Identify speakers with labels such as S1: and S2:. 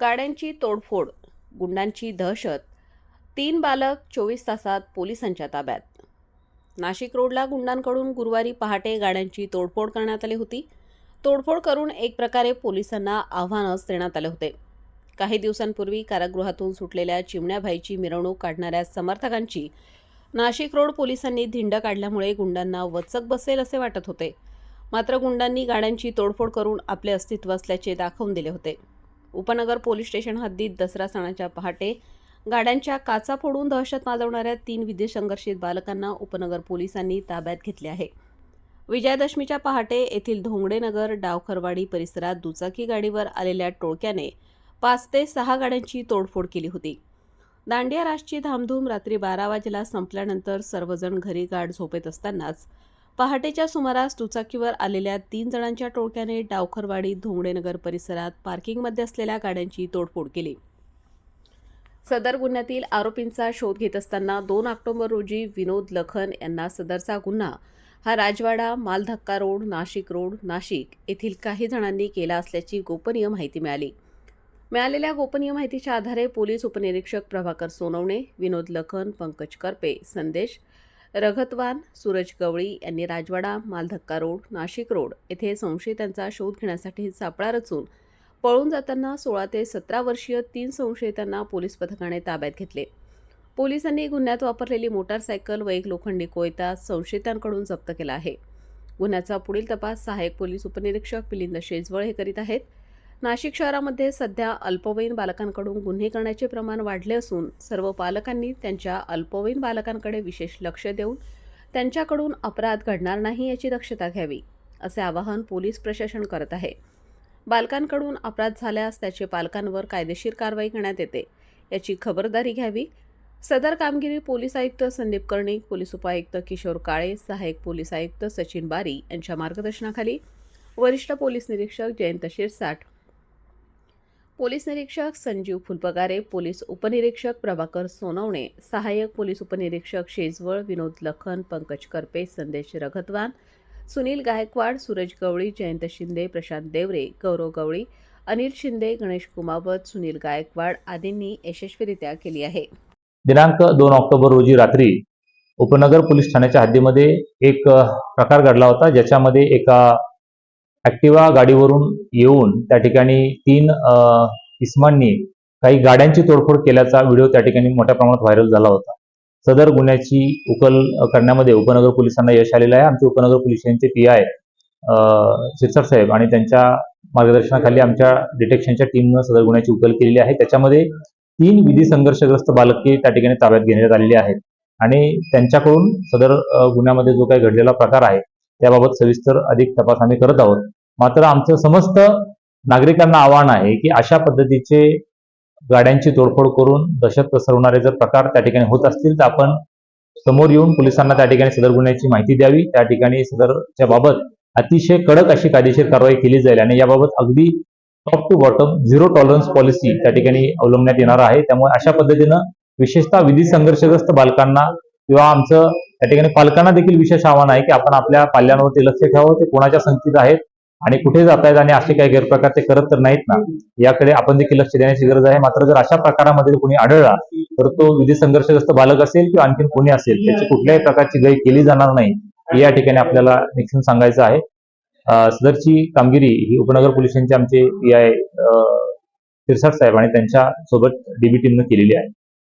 S1: गाड्यांची तोडफोड गुंडांची दहशत तीन बालक चोवीस तासात पोलिसांच्या ताब्यात. नाशिक रोडला गुंडांकडून गुरुवारी पहाटे गाड्यांची तोडफोड करण्यात आली होती. तोडफोड करून एक प्रकारे पोलिसांना आव्हानच देण्यात आले होते. काही दिवसांपूर्वी कारागृहातून सुटलेल्या चिमण्याभाईची मिरवणूक काढणाऱ्या समर्थकांची नाशिक रोड पोलिसांनी धिंड काढल्यामुळे गुंडांना वचक बसेल असे वाटत होते. मात्र गुंडांनी गाड्यांची तोडफोड करून आपले अस्तित्व असल्याचे दाखवून दिले होते. उपनगर पोलीस स्टेशन हद्दीत दसरा सणाच्या पहाटे गाड्यांच्या काचा फोडून दहशत माजवणाऱ्या तीन विधी संघर्षित बालकांना उपनगर पोलिसांनी ताब्यात घेतले आहे. विजयादशमीच्या पहाटे येथील धोंगडेनगर डावखरवाडी परिसरात दुचाकी गाडीवर आलेल्या टोळक्याने पाच ते सहा गाड्यांची तोडफोड केली होती. दांडिया रासची धामधूम रात्री बारा वाजेला संपल्यानंतर सर्वजण घरी गाठ झोपेत असतानाच पहाटेच्या सुमारास दुचाकीवर आलेल्या तीन जणांच्या टोळक्याने डावखरवाडी धोंगडेनगर परिसरात पार्किंगमध्ये असलेल्या गाड्यांची तोडफोड केली. सदर गुन्ह्यातील आरोपींचा शोध घेत असताना दोन ऑक्टोबर रोजी विनोद लखन यांना सदरचा गुन्हा. हा राजवाडा मालधक्का रोड नाशिक रोड नाशिक येथील काही जणांनी केला असल्याची गोपनीय माहिती मिळाली. मिळालेल्या गोपनीय माहितीच्या आधारे पोलीस उपनिरीक्षक प्रभाकर सोनवणे विनोद लखन पंकज करपे संदेश रघतवान सूरज गवळी यांनी राजवाडा मालधक्का रोड नाशिक रोड येथे संशयितांचा शोध घेण्यासाठी सापळा रचून पळून जाताना सोळा ते सतरा वर्षीय तीन संशयितांना पोलीस पथकाने ताब्यात घेतले. पोलिसांनी गुन्ह्यात वापरलेली मोटारसायकल व एक लोखंडी कोयता संशयितांकडून जप्त केला आहे. गुन्ह्याचा पुढील तपास सहाय्यक पोलीस उपनिरीक्षक मिलिंद शेजवळ हे करीत आहेत. नाशिक शहरामध्ये सध्या अल्पवयीन बालकांकडून गुन्हे करण्याचे प्रमाण वाढले असून सर्व पालकांनी त्यांच्या अल्पवयीन बालकांकडे विशेष लक्ष देऊन त्यांच्याकडून अपराध घडणार नाही याची दक्षता घ्यावी असे आवाहन पोलीस प्रशासन करत आहे. बालकांकडून अपराध झाल्यास त्याचे पालकांवर कायदेशीर कारवाई करण्यात येते याची खबरदारी घ्यावी. सदर कामगिरी पोलीस आयुक्त संदीप कर्णिक पोलीस उपायुक्त किशोर काळे सहाय्यक पोलीस आयुक्त सचिन बारी यांच्या मार्गदर्शनाखाली. वरिष्ठ पोलीस निरीक्षक जयंत शिरसाट पोलीस निरीक्षक संजीव फुलपगारे पोलीस उपनिरीक्षक प्रभाकर सोनवणे सहाय्यक पोलीस उपनिरीक्षक शेजवळ विनोद लखन पंकज करपे संदेश रघतवान सुनील गायकवाड सूरज गवळी जयंत शिंदे प्रशांत देवरे गौरव गवळी अनिल शिंदे गणेश कुमावत सुनील गायकवाड आदींनी यशस्वीरित्या केली आहे.
S2: दिनांक दोन ऑक्टोबर रोजी रात्री उपनगर पोलीस ठाण्याच्या हद्दीमध्ये एक प्रकार घडला होता ज्याच्यामध्ये एका ऍक्टिवा गाडीवरून येऊन त्या ठिकाणी तीन इस्मांनी काही गाड्यांची तोडफोड केल्याचा व्हिडिओ त्या ठिकाणी मोठ्या प्रमाणात व्हायरल झाला होता. सदर गुन्ह्याची उकल करण्यामध्ये उपनगर पोलिसांना यश आलेलं आहे. आमचे उपनगर पोलिसांचे पी आय शिरसाट साहेब आणि त्यांच्या मार्गदर्शनाखाली आमच्या डिटेक्शनच्या टीमनं सदर गुन्ह्याची उकल केलेली आहे. त्याच्यामध्ये तीन विधी संघर्षग्रस्त बालके त्या ठिकाणी ताब्यात घेण्यात आलेली आहेत. आणि त्यांच्याकडून सदर गुन्ह्यामध्ये जो काही घडलेला प्रकार आहे याबाबत सविस्तर अधिक तपास आम्ही करत आहोत. मात्र आमचं समस्त नागरिकांना आव्हान आहे की अशा पद्धतीचे गाड्यांची तोडफोड करून दहशत पसरवणारे जर प्रकार त्या ठिकाणी होत असतील तर आपण समोर येऊन पोलिसांना त्या ठिकाणी सदर गुन्ह्याची माहिती द्यावी. त्या ठिकाणी सदरच्या बाबत अतिशय कडक अशी कायदेशीर कारवाई केली जाईल आणि याबाबत अगदी top to bottom zero tolerance policy त्या ठिकाणी अवलंबण्यात येणार आहे. त्यामुळे अशा पद्धतीनं विशेषतः विधी संघर्षग्रस्त बालकांना किंवा आमचं त्या ठिकाणी पालकांना देखील विशेष आव्हान आहे की आपण आपल्या पाल्यांवरती लक्ष ठेवावं ते कोणाच्या संगतीत आहेत आणि कुठे जात आहेत आणि असे काही गैरप्रकार ते करत तर नाहीत ना. याकडे आपण देखील लक्ष देण्याची गरज आहे. मात्र जर अशा प्रकारामध्ये कोणी आढळला तर तो विधी संघर्षग्रस्त बालक असेल किंवा आणखीन कोणी असेल त्याची कुठल्याही प्रकारची गै केली जाणार नाही या ठिकाणी आपल्याला निश्चित सांगायचं आहे. सदरची कामगिरी ही उपनगर पोलिसांचे आमचे पी आय शिरसाट साहेब आणि त्यांच्यासोबत डीबी टीमनं केलेली आहे.